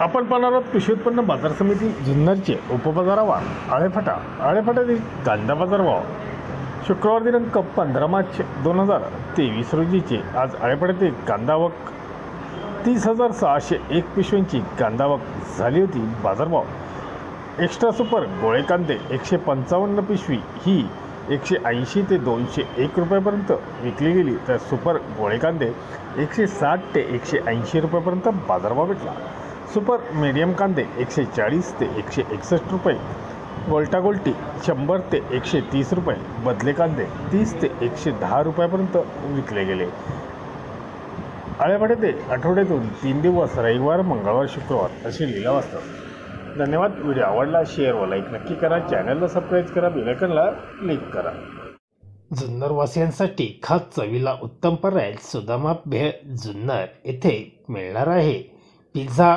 आपण पाहणार आहोत कृषी उत्पन्न बाजार समिती जुन्नरचे उपबाजारावा आळेफाटा. आळेफाटातील कांदा बाजार भाव शुक्रवार दिनांक पंधरा मार्च दोन हजार तेवीस रोजीचे. आज आळेफाट्यातील कांदा तीस हजार सहाशे एक पिशव्यांची गांधावक झाली होती. बाजारभाव. एक्स्ट्रा सुपर गोळे कांदे एकशे पंचावन्न पिशवी ही एकशे ऐंशी ते दोनशे एक रुपयापर्यंत विकली गेली. तर सुपर गोळे कांदे एकशे साठ ते एकशे ऐंशी रुपयापर्यंत बाजारभाव भेटला. सुपर मीडियम कांदे एकशे चाळीस ते एकशे एकसष्ट रुपये. गोल्टागोल्टी शंभर ते एकशे तीस रुपये. बदले कांदे तीस ते एकशे दहा रुपयापर्यंत विकले गेले. आळ्यापाडे ते आठवड्यातून तीन दिवस रविवार मंगळवार शुक्रवार असे लिलाव असतात धन्यवाद. व्हिडिओ आवडला शेअर व लाईक नक्की करा. चॅनलला सबस्क्राईब करा. बेलायकनला क्लिक करा. जुन्नरवासियांसाठी खास चवीला उत्तम पर्याय सुदामा भेळ जुन्नर येथे मिळणार आहे. पिझ्झा